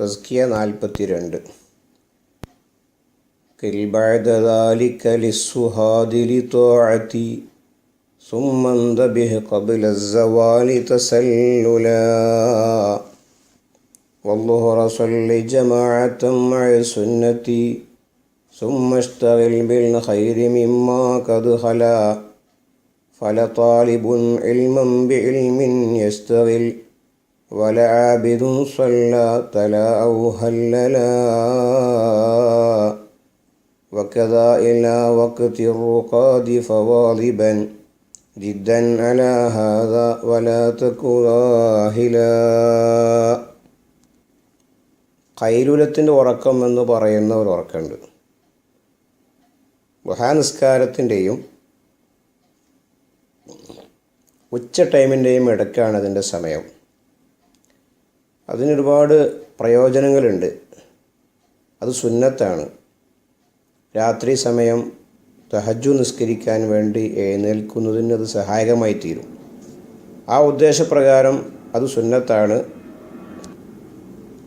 തസ്കിയ നാൽപ്പത്തിരണ്ട് كل بعد ذلك للسهاد لطاعتي ثم انذبه قبل الزوال تسللا والظهر صل جماعة مع سنتي ثم اشتغل بالخير مما قد خلا فلطالب علما بعلم يستغل ولعابد صلى تلا أو هللا وكذا إلى وقت الرقاد فواظبا جدا على هذا ولا تك ظاهلا കൈലുലത്തിൻ്റെ ഉറക്കം എന്ന് പറയുന്ന ഒരു ഉറക്കമുണ്ട് ഗുഹാനിസ്കാരത്തിൻ്റെയും ഉച്ച ടൈമിൻ്റെയും ഇടയ്ക്കാണ് അതിൻ്റെ സമയം അതിനൊരുപാട് പ്രയോജനങ്ങളുണ്ട്. അത് സുന്നത്താണ്. രാത്രി സമയം തഹജു നിസ്കരിക്കാൻ വേണ്ടി എഴുന്നേൽക്കുന്നതിന് അത് സഹായകമായി തീരും ആ ഉദ്ദേശപ്രകാരം അത് സുന്നത്താണ്.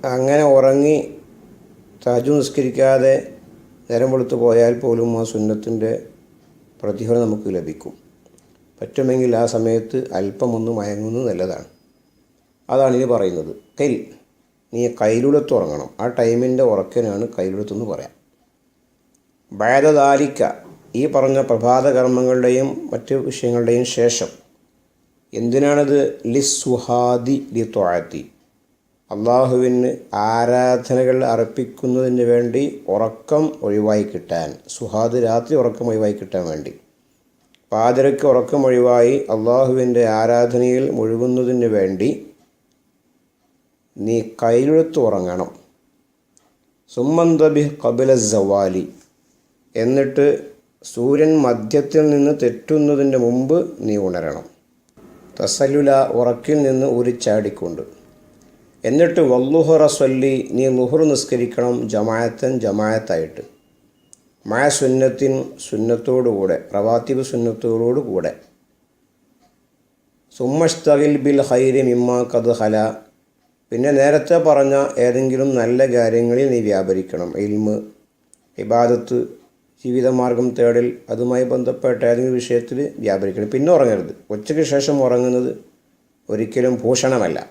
അങ്ങനെ ഉറങ്ങി തഹജു നിസ്കരിക്കാതെ നേരം വെളുത്ത് പോയാൽ പോലും ആ സുന്നത്തിന്റെ പ്രതിഫലം നമുക്ക് ലഭിക്കും. പറ്റുമെങ്കിൽ ആ സമയത്ത് അല്പമൊന്ന് മയങ്ങുന്നത് നല്ലതാണ്. അതാണ് ഇനി പറയുന്നത്. കൈ നീ കയ്യിലുടത്ത് ഉറങ്ങണം ആ ടൈമിന്റെ ഉറക്കനാണ് കയ്യിലുടത്തെന്ന് പറയാം. ഭേദദാലിക്ക ഈ പറഞ്ഞ പ്രഭാത കർമ്മങ്ങളുടെയും മറ്റ് വിഷയങ്ങളുടെയും ശേഷം എന്തിനാണത്? ലിസ്സുഹാദി ലി തൊഴത്തി അള്ളാഹുവിന് ആരാധനകൾ അർപ്പിക്കുന്നതിന് വേണ്ടി ഉറക്കം ഒഴിവായി കിട്ടാൻ സുഹാദ് രാത്രി ഉറക്കം ഒഴിവായി കിട്ടാൻ വേണ്ടി. പാതിരയ്ക്ക് ഉറക്കം ഒഴിവായി അള്ളാഹുവിന്റെ ആരാധനയിൽ മുഴുകുന്നതിന് വേണ്ടി നീ കയ്യിലെടുത്ത് ഉറങ്ങണം. സുമ്മന്തബി കപില സവാലി എന്നിട്ട് സൂര്യൻ മധ്യത്തിൽ നിന്ന് തെറ്റുന്നതിന് മുമ്പ് നീ ഉണരണം. തസലുല ഉറക്കിൽ നിന്ന് ഉരിച്ചാടിക്കൊണ്ട് എന്നിട്ട് വല്ലുഹുറ സ്വല്ലി നീ ലുഹുർ നിസ്കരിക്കണം ജമായത്തൻ ജമായത്തായിട്ട് മായ സുന്നത്തിൻ സുന്നത്തോടുകൂടെ പ്രവാത്തിബ് സുന്നത്തോടുകൂടെ സുമ്മഷ്തകിൽ ബിൽ ഹൈരി മിമ്മ കത് ഹല. പിന്നെ നേരത്തെ പറഞ്ഞ ഏതെങ്കിലും നല്ല കാര്യങ്ങളിൽ നീ വ്യാപരിക്കണം. ഇൽമ് ഇബാദത്ത് ജീവിതമാർഗം തേടൽ അതുമായി ബന്ധപ്പെട്ട ഏതെങ്കിലും വിഷയത്തിൽ വ്യാപരിക്കണം. പിന്നെ ഉറങ്ങരുത്. ഉച്ചയ്ക്ക് ശേഷം ഉറങ്ങുന്നത് ഒരിക്കലും ഭൂഷണമല്ല.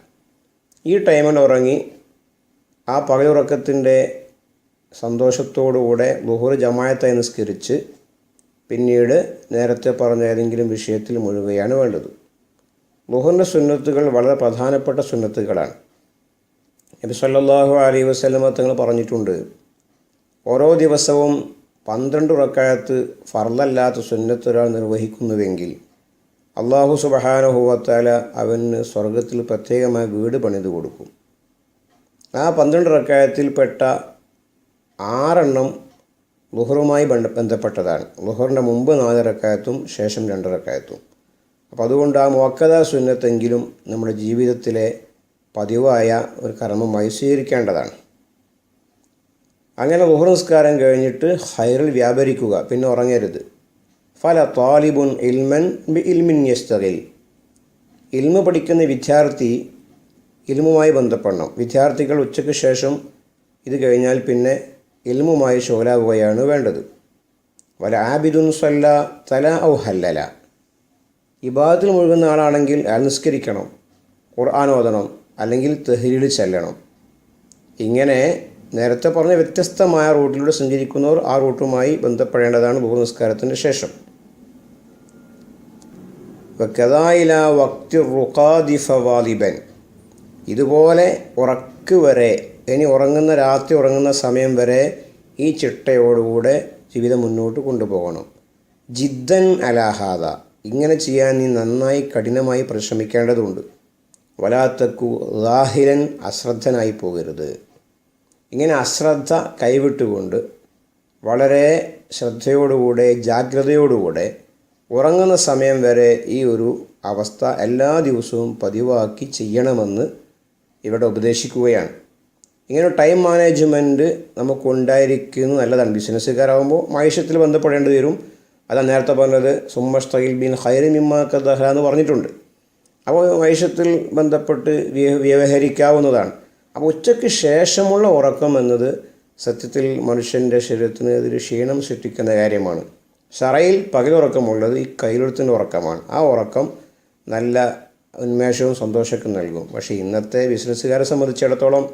ഈ ടൈമിൽ ഉറങ്ങി ആ പകലുറക്കത്തിന്റെ സന്തോഷത്തോടുകൂടെ ലുഹുർ ജമായത്തായി നിസ്കരിച്ച് പിന്നീട് നേരത്തെ പറഞ്ഞ ഏതെങ്കിലും വിഷയത്തിൽ മുഴുകയാണ് വേണ്ടത്. ബുഹുറിന്റെ സുന്നത്തുകൾ വളരെ പ്രധാനപ്പെട്ട സുന്നത്തുകളാണ്. നബി സല്ലാഹു അലൈഹി വസല്ലമ തങ്ങൾ പറഞ്ഞിട്ടുണ്ട് ഓരോ ദിവസവും പന്ത്രണ്ട് ഉറക്കായത്ത് ഫർദല്ലാത്ത സുന്നത്തൊരാൾ നിർവഹിക്കുന്നുവെങ്കിൽ അള്ളാഹു സുബഹാനുഹുവത്താല അവന് സ്വർഗത്തിൽ പ്രത്യേകമായ വീട് പണിത് കൊടുക്കും. ആ പന്ത്രണ്ട് റക്കായത്തിൽപ്പെട്ട ആറെണ്ണം ലുഹറുമായി ബന്ധ ബന്ധപ്പെട്ടതാണ്. ലുഹറിന്റെ മുമ്പ് നാല് റക്കായത്തും ശേഷം രണ്ട് റക്കായത്തും. അപ്പോൾ അതുകൊണ്ട് ആ മുവക്കത സുന്നത്തെങ്കിലും നമ്മുടെ ജീവിതത്തിലെ പതിവായ ഒരു കർമ്മമായി സ്വീകരിക്കേണ്ടതാണ്. അങ്ങനെ നിസ്കാരം കഴിഞ്ഞിട്ട് ഹൈറിൽ വ്യാപരിക്കുക പിന്നെ ഉറങ്ങരുത്. ഫല താലിബുൻ ഇൽമൻ ബി ഇൽമിൻ യസ്തകിൽ ഇൽമ പഠിക്കുന്ന വിദ്യാർത്ഥി ഇൽമുമായി ബന്ധപ്പെടണം. വിദ്യാർത്ഥികൾ ഉച്ചയ്ക്ക് ശേഷം ഇത് കഴിഞ്ഞാൽ പിന്നെ ഇൽമുമായി ഷോലാവുകയാണ് വേണ്ടത്. വല ആബിദുൻ സല്ല തല ഔ ഹല്ലല. ഇബാദത്തിൽ മുഴുകുന്ന ആളാണെങ്കിൽ അയാൾ നിസ്കരിക്കണം ഖുർആൻ ഓതണം അല്ലെങ്കിൽ തെഹ്രീൽ ചെല്ലണം. ഇങ്ങനെ നേരത്തെ പറഞ്ഞ വ്യത്യസ്തമായ റൂട്ടിലൂടെ സഞ്ചരിക്കുന്നവർ ആ റൂട്ടുമായി ബന്ധപ്പെടേണ്ടതാണ് ബഹു നിസ്കാരത്തിന് ശേഷം. കഥായില വക്തി റുഖാദി ഇതുപോലെ ഉറക്ക് വരെ ഇനി ഉറങ്ങുന്ന രാത്രി ഉറങ്ങുന്ന സമയം വരെ ഈ ചിട്ടയോടുകൂടെ ജീവിതം മുന്നോട്ട് കൊണ്ടുപോകണം. ജിദ്ദൻ അലാഹാദ ഇങ്ങനെ ചെയ്യാൻ നീ നന്നായി കഠിനമായി പരിശ്രമിക്കേണ്ടതുണ്ട്. വലാത്തക്കു ദാഹിരൻ അശ്രദ്ധനായി പോകരുത്. ഇങ്ങനെ അശ്രദ്ധ കൈവിട്ടുകൊണ്ട് വളരെ ശ്രദ്ധയോടുകൂടെ ജാഗ്രതയോടുകൂടെ ഉറങ്ങുന്ന സമയം വരെ ഈ ഒരു അവസ്ഥ എല്ലാ ദിവസവും പതിവാക്കി ചെയ്യണമെന്ന് ഇവിടെ ഉപദേശിക്കുകയാണ്. ഇങ്ങനെ ടൈം മാനേജ്മെന്റ് നമുക്കുണ്ടായിരിക്കുന്നത് നല്ലതാണ്. ബിസിനസ്സുകാരാകുമ്പോൾ മൈഷത്തിൽ ബന്ധപ്പെടേണ്ടി വരും. അതാണ് നേരത്തെ പറഞ്ഞത് സുമ്മസ്തയിൽ ബിൻ മിമ്മാക്കദഹ എന്ന് പറഞ്ഞിട്ടുണ്ട്. അപ്പോൾ മൈഷത്തിൽ ബന്ധപ്പെട്ട് വ്യവഹരിക്കാവുന്നതാണ്. അപ്പോൾ ഉച്ചയ്ക്ക് ശേഷമുള്ള ഉറക്കം എന്നത് സത്യത്തിൽ മനുഷ്യന്റെ ശരീരത്തിന് ഇതൊരു ക്ഷീണം സൃഷ്ടിക്കുന്ന കാര്യമാണ്. ഷറയിൽ പകലുറക്കമുള്ളത് ഈ കയ്യിലെഴുത്തിന്റെ ഉറക്കമാണ്. ആ ഉറക്കം നല്ല ഉന്മേഷവും സന്തോഷമൊക്കെ നൽകും. പക്ഷേ ഇന്നത്തെ ബിസിനസ്സുകാരെ സംബന്ധിച്ചിടത്തോളം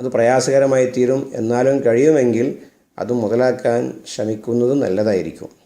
അത് പ്രയാസകരമായി തീരും. എന്നാലും കഴിയുമെങ്കിൽ അത് മുതലാക്കാൻ ശ്രമിക്കുന്നത് നല്ലതായിരിക്കും.